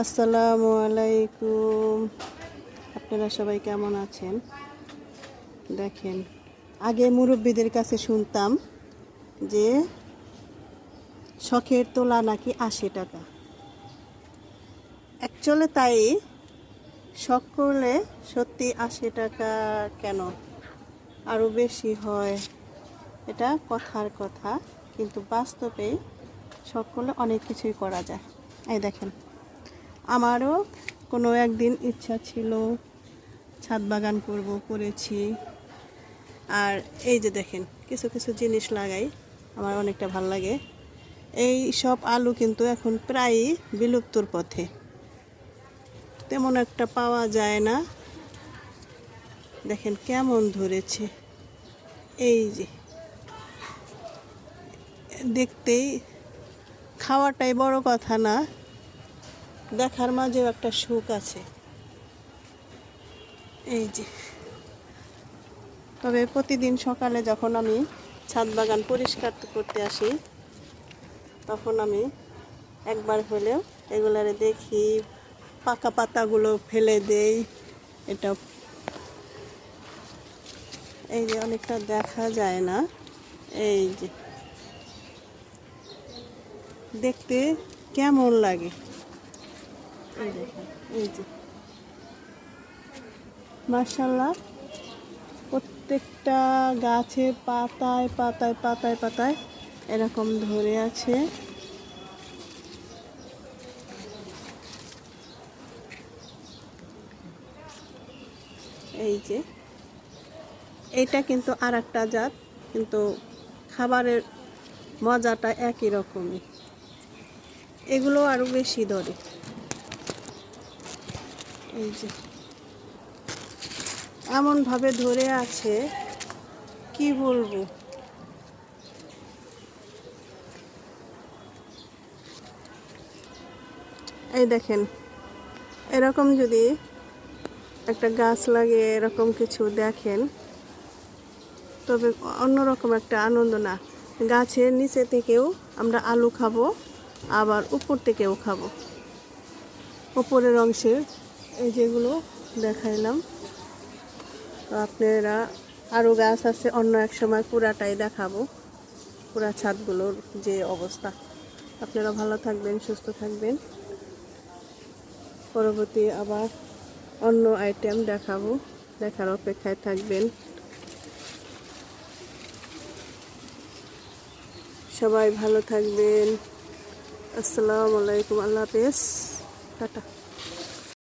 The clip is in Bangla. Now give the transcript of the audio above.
আসসালামু আলাইকুম। আপনারা সবাই কেমন আছেন? দেখেন, আগে মুরব্বীদের কাছে শুনতাম যে শখের তোলা নাকি আশি টাকা। অ্যাকচুয়ালি তাই, শখ করলে সত্যি আশি টাকা কেন? আরও বেশি হয়, এটা কথার কথা, কিন্তু বাস্তবে শখ করলে অনেক কিছুই করা যায়। এই দেখেন আমারও কোনো একদিন ইচ্ছা ছিল ছাদ বাগান করব, করেছি। আর এই যে দেখেন, কিছু কিছু জিনিস লাগাই, আমার অনেকটা ভালো লাগে। এই সব আলু কিন্তু এখন প্রায়ই বিলুপ্তর পথে। তেমন একটা পাওয়া যায় না। দেখেন কেমন ধরেছে। এই যে, দেখতেই খাওয়াটাই বড় কথা না। দেখার মাঝেও একটা সুখ আছে। এই যে। তবে প্রতিদিন সকালে যখন আমি ছাদ বাগান পরিষ্কার করতে আসি, তখন আমি একবার হলেও এগুলারে দেখি, পাকা পাতাগুলো ফেলে দেই, এটা এই যে অনেকটা দেখা যায় না। এই যে। দেখতে কেমন লাগে? এই মার্শাল্লাহ প্রত্যেকটা গাছে পাতায় পাতায় পাতায় পাতায় এরকম ধরে আছে। এই যে, এটা কিন্তু আর একটা জাত, কিন্তু খাবারের মজাটা একই রকমই। এগুলো আরও বেশি ধরে। এই যে। এমনভাবে ধরে আছে, কি বলব? এই দেখেন, এরকম যদি একটা গাছ লাগিয়ে এরকম কিছু দেখেন, তবে অন্যরকম একটা আনন্দ না। গাছের নিচে থেকেও আমরা আলু খাব, আবার উপর থেকেও খাব। উপরের অংশের এই যেগুলো দেখাইলাম। তো আপনারা আরও গাছ আছে, অন্য এক সময় পুরাটাই দেখাবো। পুরা ছাদগুলোর যে অবস্থা। আপনারা ভালো থাকবেন, সুস্থ থাকবেন। পরবর্তী আবার অন্য আইটেম দেখাবো। দেখার অপেক্ষায় থাকবেন। সবাই ভালো থাকবেন। আসসালামু আলাইকুম, আল্লাহ হাফেজ। টাটা।